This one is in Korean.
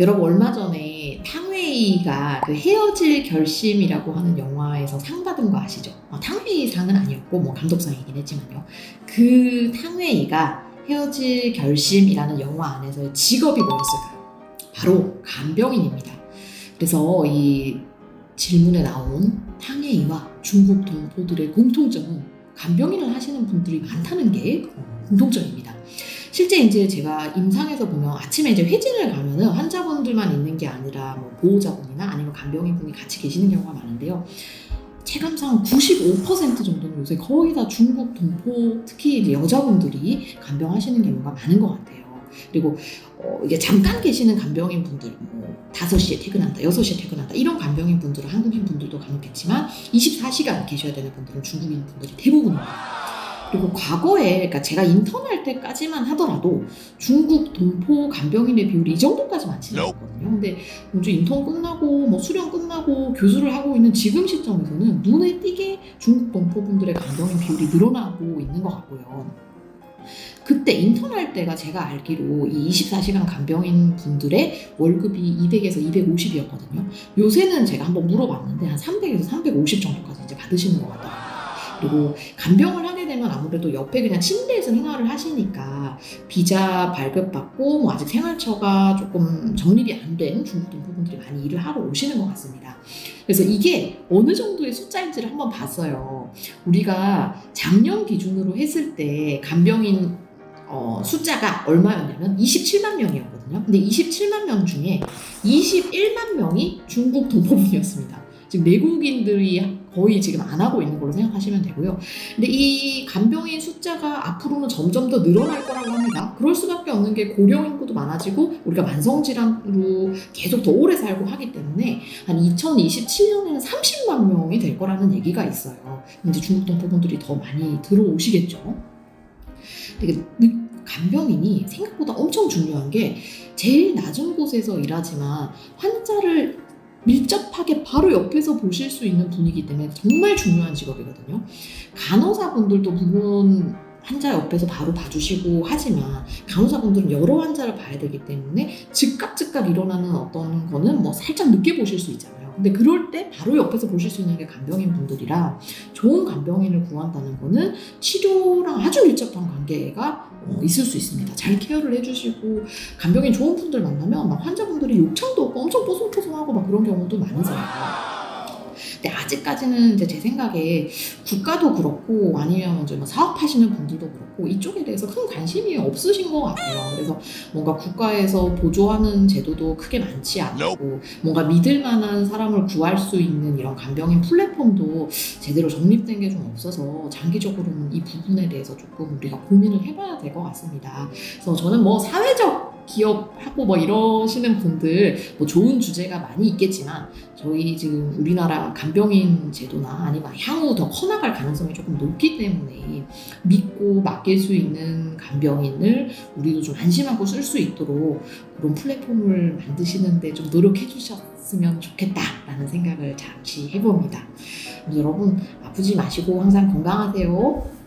여러분 얼마 전에 탕웨이가 그 헤어질 결심이라고 하는 영화에서 상 받은 거 아시죠? 어, 탕웨이 상은 아니었고 뭐 감독상이긴 했지만요. 그 탕웨이가 헤어질 결심이라는 영화 안에서의 직업이 뭐였을까요? 바로 간병인입니다. 그래서 이 질문에 나온 탕웨이와 중국 동포들의 공통점은 간병인을 하시는 분들이 많다는 게 어, 공통점입니다. 실제 이제 제가 임상에서 보면 아침에 이제 회진을 가면은 환자분들만 있는 게 아니라 뭐 보호자분이나 아니면 간병인 분이 같이 계시는 경우가 많은데요. 체감상 95% 정도는 요새 거의 다 중국 동포 특히 여자분들이 간병하시는 경우가 많은 것 같아요. 그리고 어, 이게 잠깐 계시는 간병인 분들, 뭐 5시에 퇴근한다, 6시에 퇴근한다 이런 간병인 분들은 한국인 분들도 간혹겠지만 24시간 계셔야 되는 분들은 중국인 분들이 대부분입니다. 그리고 과거에 그러니까 제가 인턴할 때까지만 하더라도 중국 동포 간병인의 비율이 이 정도까지 많지는 않거든요. 근데 먼저 인턴 끝나고 뭐 수련 끝나고 교수를 하고 있는 지금 시점에서는 눈에 띄게 중국 동포분들의 간병인 비율이 늘어나고 있는 것 같고요. 그때 인턴할 때가 제가 알기로 이 24시간 간병인 분들의 월급이 200에서 250이었거든요. 요새는 제가 한번 물어봤는데 한 300에서 350 정도까지 이제 받으시는 것 같아요. 그리고 간병을 하게 되면 아무래도 옆에 그냥 침대에서 생활을 하시니까 비자 발급받고 뭐 아직 생활처가 조금 정립이 안 된 중국 동포분들이 많이 일을 하러 오시는 것 같습니다. 그래서 이게 어느 정도의 숫자인지를 한번 봤어요. 우리가 작년 기준으로 했을 때 간병인 어, 숫자가 얼마였냐면 27만 명이었거든요. 근데 27만 명 중에 21만 명이 중국 동포분이었습니다. 지금 내국인들이 거의 지금 안 하고 있는 걸로 생각하시면 되고요. 근데 이 간병인 숫자가 앞으로는 점점 더 늘어날 거라고 합니다. 그럴 수밖에 없는 게 고령 인구도 많아지고 우리가 만성 질환으로 계속 더 오래 살고 하기 때문에 한 2027년에는 30만 명이 될 거라는 얘기가 있어요. 이제 중국 동 포분들이 더 많이 들어오시겠죠. 되게 느- 간병인이 생각보다 엄청 중요한 게 제일 낮은 곳에서 일하지만 환자를 밀접하게 바로 옆에서 보실 수 있는 분이기 때문에 정말 중요한 직업이거든요. 간호사분들도 물론 환자 옆에서 바로 봐주시고 하지만 간호사분들은 여러 환자를 봐야 되기 때문에 즉각 즉각 일어나는 어떤 거는 뭐 살짝 늦게 보실 수 있잖아요. 근데 그럴 때 바로 옆에서 보실 수 있는 게 간병인 분들이라 좋은 간병인을 구한다는 거는 치료랑 아주 밀접한 관계가 어, 있을 수 있습니다. 잘 케어를 해주시고 간병인 좋은 분들 만나면 막 환자분들이 욕창도 없고 엄청 뽀송뽀송하고 막 그런 경우도 많으세요. 근데 아직까지는 이제 제 생각에 국가도 그렇고 아니면 이제 뭐 사업하시는 분들도 그렇고 이쪽에 대해서 큰 관심이 없으신 것 같아요. 그래서 뭔가 국가에서 보조하는 제도도 크게 많지 않고 뭔가 믿을 만한 사람을 구할 수 있는 이런 간병인 플랫폼도 제대로 정립된 게 좀 없어서 장기적으로는 이 부분에 대해서 조금 우리가 고민을 해봐야 될 것 같습니다. 그래서 저는 뭐 사회적 기업하고 뭐 이러시는 분들 뭐 좋은 주제가 많이 있겠지만 저희 지금 우리나라 간병인 제도나 아니면 향후 더 커나갈 가능성이 조금 높기 때문에 믿고 맡길 수 있는 간병인을 우리도 좀 안심하고 쓸 수 있도록 그런 플랫폼을 만드시는데 좀 노력해 주셨으면 좋겠다라는 생각을 잠시 해봅니다. 여러분 아프지 마시고 항상 건강하세요.